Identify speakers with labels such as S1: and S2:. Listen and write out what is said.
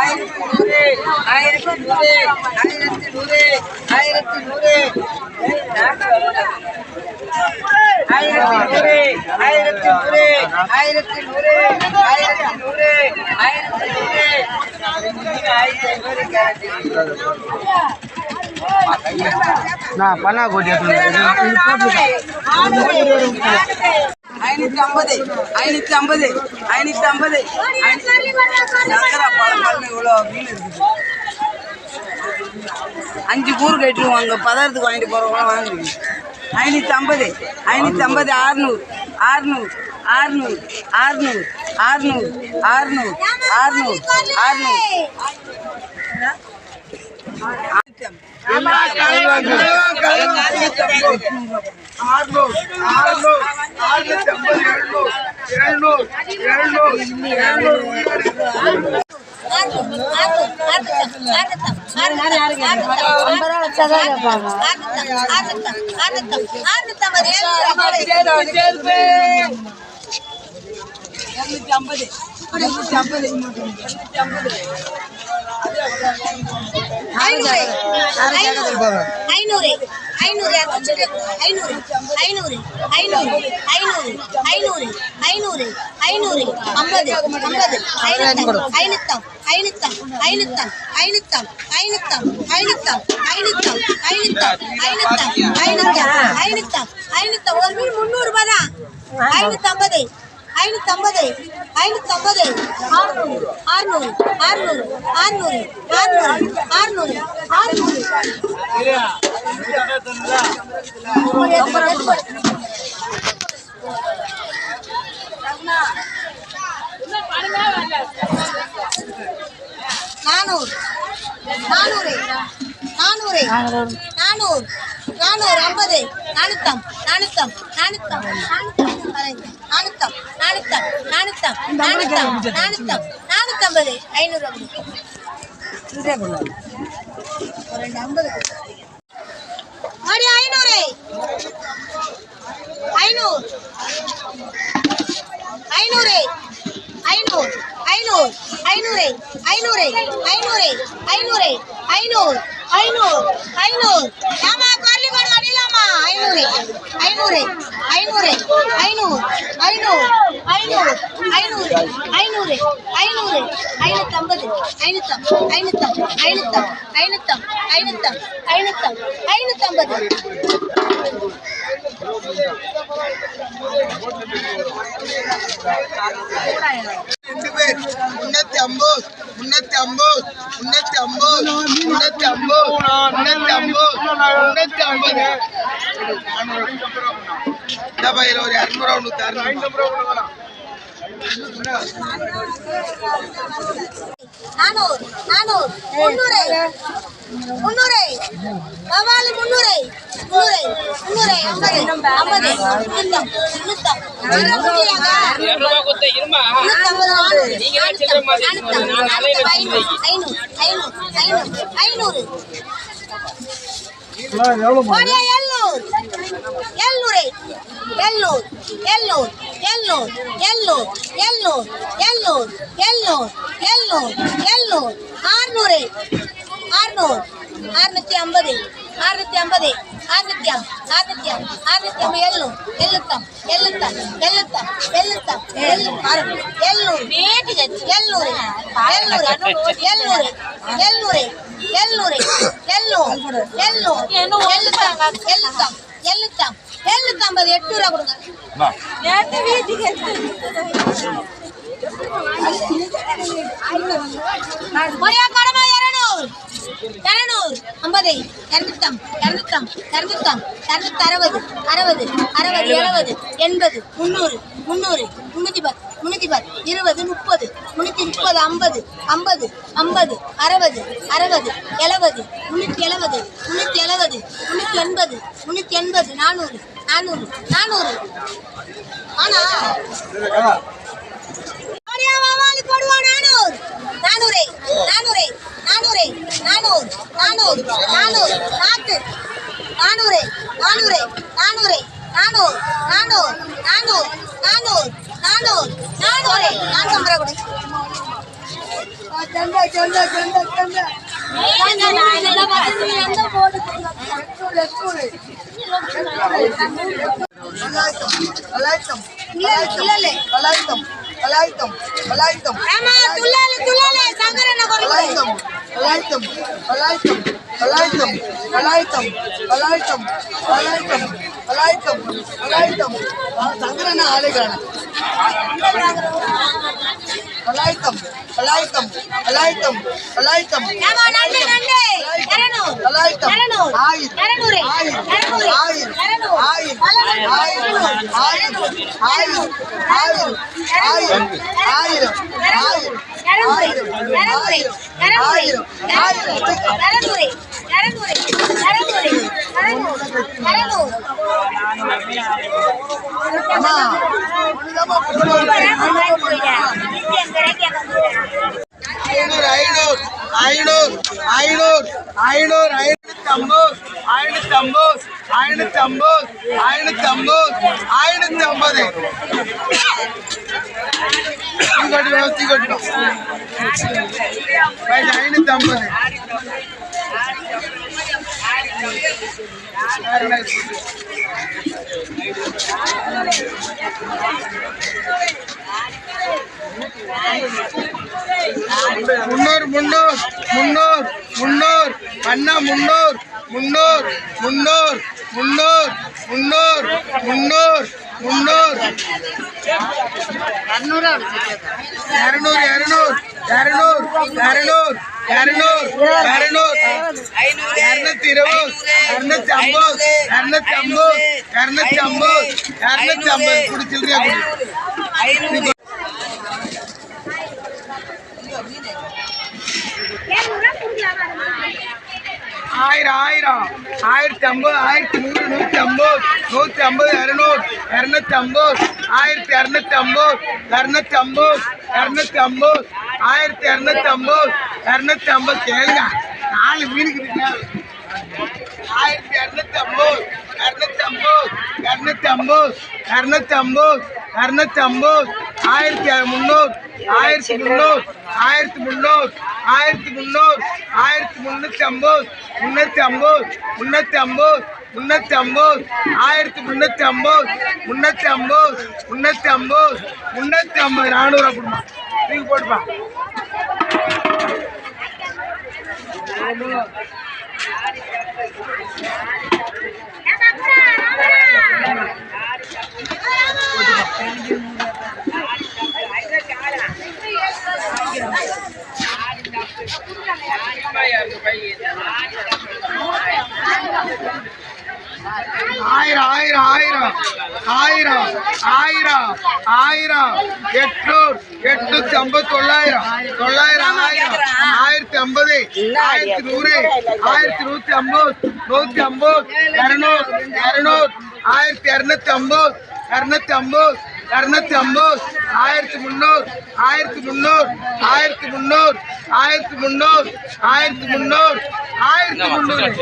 S1: ஆயிரத்தி நூறு ஆயிரத்தி நூறு ஆயிரத்தி நூறு. ஆயிரத்தி நூறு ஆயிரத்தி நூறு ஆயிரத்தி நூறு ஆயிரத்தி நூறு. ஆயிரத்தி நூறு ஆயிரத்தி நூறு
S2: நான் பண்ணா கோட்டி
S1: ஐநூத்தி ஐம்பது ஐநூத்தி ஐம்பது ஐநூத்தி ஐம்பது. சங்கரா பழம் பழம் இவ்வளோ மீன் இருக்குது. அஞ்சு கூறு கட்டிடுவாங்க பதார்த்தத்துக்கு வாங்கிட்டு போகிறவங்க வாங்குறீங்க. ஐநூற்றி ஐம்பது ஐநூற்றி ஐம்பது ஆறுநூறு ஆறுநூறு ஆறுநூறு ஆறுநூறு ஆறுநூறு ஆறுநூறு ஆறுநூறு ஆறுநூறு. ஆறுநூத்தி ஐம்பது. எழுநூறு எழுநூறு எழுநூறு ஐம்பது.
S3: ஐநூறு ஐநூறு ஐநூறு ஐநூறு ஐநூறு ஐநூறு ஐநூறு ஐநூறு ஐநூறு ஐம்பது ஐம்பது ஐநூத்தம் ஐநூத்தம் ஐநூத்தம் ஐநூத்தம் ஐநூத்தம் ஐநூத்தம் ஐநூத்தம் ஐநூத்தம் ஐநூத்தம் ஐநூத்தம் ஐநூத்தம் ஐநூத்தம் ஒரு மீன் முந்நூறு ரூபாய் தான் ஐநூத்தம்பது ஐநூற்றம்பது ஐநூத்தம்பது ஆறுநூறு ஆறுநூறு ஆறுநூறு ஆறுநூறு ஆறுநூறு ஆறுநூறு ஆறுநூறு. நானூறு நானூறு நானூறு நானூறு நானூறு ஐம்பது நானூத்தம் நானூத்தம் நானூத்தம் நானூத்தம் நானூத்தம். நானூத்தம் நானூத்தம் நானூத்தம் நானூத்தம்பது ஐநூறு மணி ஐநூறு ஐநூறு ஐநூறு ஐநூறு ஐநூறு ஐநூறு ஐநூறு ஐநூறு ஐநூறு ஐநூறு ஐநூறு ஐநூறு ஆமா பண்ண அடிலாமா ஐநூறு ஐநூறு ஐநூறு ஐநூறு ஐநூறு ஐநூறு ஐநூறு ஐநூறு ஐநூறு ஐநூத்தம்பது ஐநூற்றம் ஐநூத்தம் ஐநூத்தம் ஐநூத்தம் ஐநூற்றம் ஐநூற்றம் ஐநூற்றம்பது
S2: ரெண்டு பேர். முன்னூத்தி ஐம்பது. முன்னூத்தி ஐம்பது முன்னூத்தி ஐம்பது முன்னூத்தி ஐம்பது முன்னூத்தி ஐம்பது முன்னூத்தி ஐம்பது இந்த பையில ஒரு இரநூறுவா நூத்தி அறுநூறு
S3: நானூறு நானூறு முன்னூறு பவாலி முன்னூறு முன்னூறு முன்னூறு ஐம்பது ஐம்பது முன்னூத்தம் முன்னூத்தம் ஐநூறு எழுநூறு எழுநூறு எழுநூறு எழுநூறு எழுநூறு எழுநூறு எழுநூறு எழுநூறு எழுநூறு எழுநூறு ஆறுநூறு அறுநூறு அறுநூத்தி ஐம்பது. அறுநூத்தி ஐம்பது. அறுநூத்தி அறுநூத்தி அறுநூத்தி ஐம்பது. எழுநூறு. எழுத்தம் எழுத்தம் எழுத்தம் எழுத்தம் எழுநூறு. வீட்டுக்கு எழுநூறு. எழுநூறு. எழுநூறு. எழுநூறு. எழுநூறு. எழுநூறு. எழுநூறு. எழுத்தம் எழுத்தம் எழுத்தம் எழுநூத்தி ஐம்பது. இருநூறு ஐம்பது இரநூத்தம் இரநூத்தம் இரநூத்தம் இரநூத்தி அறுபது அறுபது அறுபது எழுபது எண்பது முந்நூறு முந்நூறு முந்நூற்றி பத்து முந்நூற்றி பத்து இருபது முப்பது முந்நூற்றி முப்பது ஐம்பது ஐம்பது ஐம்பது அறுபது அறுபது எழுபது முந்நூற்றி எழுபது முந்நூற்றி எழுபது முந்நூற்றி எண்பது முந்நூற்றி எண்பது நானூறு நானூறு நானூறு. ஆனா போடுவா நானூறு நானூறு நானூறு. நானூறு நானூறு நானூறு நானூறு நாட்டு நானூறு நானூறு நானூறு நானூறு நானூறு நானூறு நானூறு நானூறு நானூறு நானூறு கொடு
S2: சண்டை சண்டை சண்டை சண்டை
S3: எந்த போர்டு
S2: கலாய்த்தம்
S3: துள்ளலு.
S2: கலாய்த்தம் Alaikum, alaikum, alaikum, alaikum, alaikum, alaikum, alaikum, alaikum. சங்கரன ஆலைகான கலாய்த்தம் கலாய்த்தம் கலாய்த்தம் கலாய்த்தம்
S3: ஆமா நண்டு நண்டு இரநூறு
S2: கலாய்த்தம்
S3: இரநூறு
S2: ஆயிரம்
S3: இரநூறு
S2: ஆயிரம்
S3: இரநூறு
S2: ஆயிரம்
S3: இரநூறு
S2: ஆயிரம் ஐநூறு ஐநூறு ஐநூறு ஐநூத்தி ஐம்பது ஐநூத்தி ஐம்பது ஐநூத்தி ஐம்பது ஐநூத்தி ஐம்பது ஐநூத்தி ஐம்பது தீ கொட்டணும் ஐநூத்தி ஐம்பது మున్నూరు మున్నూరు మున్నూరు మున్నూరు అన్న మున్నూరు మున్నూరు మున్నూరు మున్నూరు మున్నూరు మున్నూరు మున్నూరు. ఎరనూరు ఎరనూరు ఎరనూరు ఎరనూరు ఎరనూరు ఎరనూరు ఎరనూరు ఇరవై ఎరనూத்தி ஐம்பது இரநூத்தி ஐம்பது இரநூத்தி ஐம்பது இரநூத்தி ஐம்பது குடிச்சிருக்கேன் ஆயிரம் ஆயிரம். ஆயிரத்தி ஐம்பது ஆயிரத்தி நூறு நூற்றி ஐம்பது நூற்றி ஐம்பது இரநூறு இரநூத்தி ஐம்பது ஆயிரத்தி இரநூத்தி ஐம்பது இரநூத்தி ஐம்பது இரநூத்தி ஐம்பது ஆயிரத்தி இரநூத்தி ஐம்பது இரநூத்தி ஐம்பது கேளுங்க நாலு மீனுக்கு ஆயிரத்தி இரநூத்தி ஐம்பது இரநூத்தி ஐம்பது இரநூத்தி ஐம்பது இரநூத்தி ஐம்பது இரநூத்தி ஐம்பது ஆயிரத்தி முந்நூறு ஆயிரத்தி முந்நூறு ஆயிரத்தி முந்நூறு ஆயிரத்தி முந்நூறு ஆயிரத்தி முந்நூற்றி ஐம்பது முந்நூற்றி ஐம்பது முந்நூற்றி ஐம்பது முந்நூற்றி ஐம்பது ஆயிரத்தி முந்நூற்றி ஐம்பது முந்நூற்றி ஐம்பது முந்நூற்றி ஐம்பது முந்நூற்றி ஐம்பது நானூறுவா கொடுமா நீங்கள் போட்டுப்பா Thank you. ஆயிரம் ஆயிரம் ஆயிரம். ஆயிரம் ஆயிரம் ஆயிரம். எட்நூறு எட்நூத்தி ஐம்பது தொள்ளாயிரம் தொள்ளாயிரம் ஆயிரம். ஆயிரத்தி ஐம்பது ஆயிரத்தி நூறு ஆயிரத்தி நூத்தி ஐம்பது நூத்தி ஐம்பது இரநூறு இரநூறு ஆயிரத்தி இரநூத்தி ஐம்பது இரநூத்தி ஐம்பது. இரநூத்தி ஐம்பது ஆயிரத்தி முந்நூறு ஆயிரத்தி முந்நூறு ஆயிரத்தி முந்நூறு ஆயிரத்தி முந்நூறு ஆயிரத்தி முந்நூறு. ஆயிரத்தி முந்நூறு